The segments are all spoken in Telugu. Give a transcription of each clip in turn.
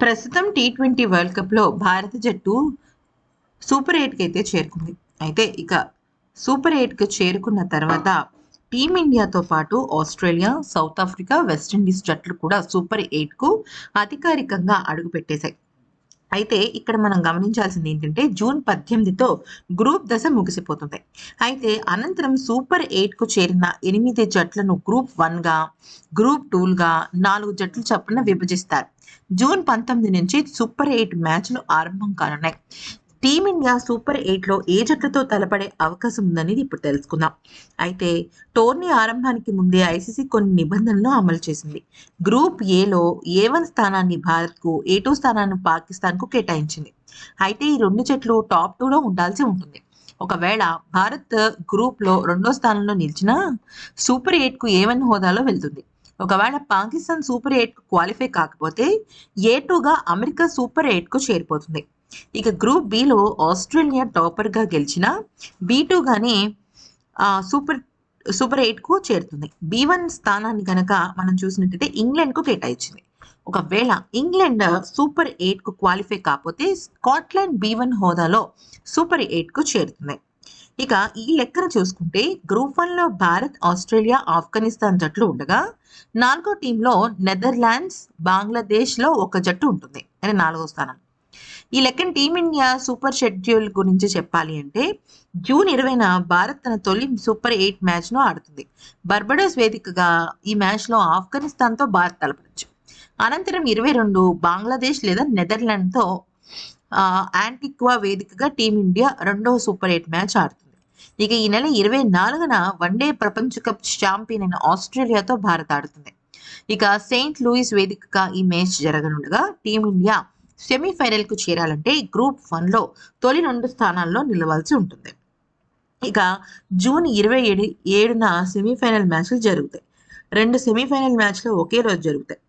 ప్రస్తుతం టీ ట్వంటీ వరల్డ్ కప్లో భారత జట్టు సూపర్ ఎయిట్కి అయితే చేరుకుంది. అయితే ఇక సూపర్ ఎయిట్కి చేరుకున్న తర్వాత టీమిండియాతో పాటు ఆస్ట్రేలియా సౌత్ ఆఫ్రికా వెస్టిండీస్ జట్లు కూడా సూపర్ ఎయిట్కు అధికారికంగా అడుగుపెట్టేశాయి. అయితే ఇక్కడ మనం గమనించాల్సింది ఏంటంటే జూన్ పద్దెనిమిదితో గ్రూప్ దశ ముగిసిపోతుంది. అయితే అనంతరం సూపర్ ఎయిట్కు చేరిన ఎనిమిది జట్లను గ్రూప్ వన్గా గ్రూప్ టూలుగా నాలుగు జట్లు చొప్పున విభజిస్తారు. జూన్ పంతొమ్మిది నుంచి సూపర్ ఎయిట్ మ్యాచ్లు ఆరంభం కానున్నాయి. టీమిండియా సూపర్ ఎయిట్లో ఏ జట్లతో తలపడే అవకాశం ఉందనేది ఇప్పుడు తెలుసుకుందాం. అయితే టోర్నీ ఆరంభానికి ముందే ఐసీసీ కొన్ని నిబంధనలు అమలు చేసింది. గ్రూప్ ఏలో ఏ వన్ స్థానాన్ని భారత్కు ఏ టూ స్థానాన్ని పాకిస్తాన్కు కేటాయించింది. అయితే ఈ రెండు జట్లు టాప్ టూలో ఉండాల్సి ఉంటుంది. ఒకవేళ భారత్ గ్రూప్లో రెండో స్థానంలో నిలిచినా సూపర్ ఎయిట్కు ఏ వన్ హోదాలో వెళ్తుంది. ఒకవేళ పాకిస్తాన్ సూపర్ ఎయిట్కు క్వాలిఫై కాకపోతే ఏ టూగా అమెరికా సూపర్ ఎయిట్కు చేరిపోతుంది. ఇక గ్రూప్ బిలో ఆస్ట్రేలియా టాపర్గా గెలిచిన బీ టూగానే సూపర్ సూపర్ ఎయిట్కు చేరుతుంది. బీ వన్ స్థానాన్ని కనుక మనం చూసినట్టయితే ఇంగ్లాండ్కు కేటాయించింది. ఒకవేళ ఇంగ్లాండ్ సూపర్ ఎయిట్కు క్వాలిఫై కాకపోతే స్కాట్లాండ్ బీ వన్ హోదాలో సూపర్ ఎయిట్కు చేరుతుంది. ఇక ఈ లెక్కన చూసుకుంటే గ్రూప్ వన్లో భారత్ ఆస్ట్రేలియా ఆఫ్ఘనిస్తాన్ జట్లు ఉండగా నాలుగో టీంలో నెదర్లాండ్స్ బంగ్లాదేశ్లో ఒక జట్టు ఉంటుంది. అంటే నాలుగో స్థానం. ఈ లెక్కన టీమిండియా సూపర్ షెడ్యూల్ గురించి చెప్పాలి అంటే జూన్ ఇరవైన భారత్ తన తొలి సూపర్ ఎయిట్ మ్యాచ్ను ఆడుతుంది. బర్బడోస్ వేదికగా ఈ మ్యాచ్లో ఆఫ్ఘనిస్తాన్తో భారత్ తలపడచ్చు. అనంతరం ఇరవై రెండు బంగ్లాదేశ్ లేదా నెదర్లాండ్తో యాంటిక్వా వేదికగా టీమిండియా రెండవ సూపర్ ఎయిట్ మ్యాచ్ ఆడుతుంది. ఇక ఈ నెల ఇరవై నాలుగున వన్డే ప్రపంచ కప్ ఛాంపియన్ అయిన ఆస్ట్రేలియాతో భారత్ ఆడుతుంది. ఇక సెయింట్ లూయిస్ వేదికగా ఈ మ్యాచ్ జరగనుండగా టీమిండియా సెమీఫైనల్కు చేరాలంటే గ్రూప్ వన్లో తొలి రెండు స్థానాల్లో నిలవాల్సి ఉంటుంది. ఇక జూన్ ఇరవై ఏడు ఏడున సెమీఫైనల్ మ్యాచ్లు జరుగుతాయి. రెండు సెమీఫైనల్ మ్యాచ్లు ఒకే రోజు జరుగుతాయి.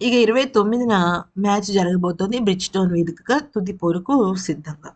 ఇక ఇరవై తొమ్మిదిన మ్యాచ్ జరగబోతోంది బ్రిడ్జ్టోన్ వేదికగా తుది పోరుకు సిద్ధంగా.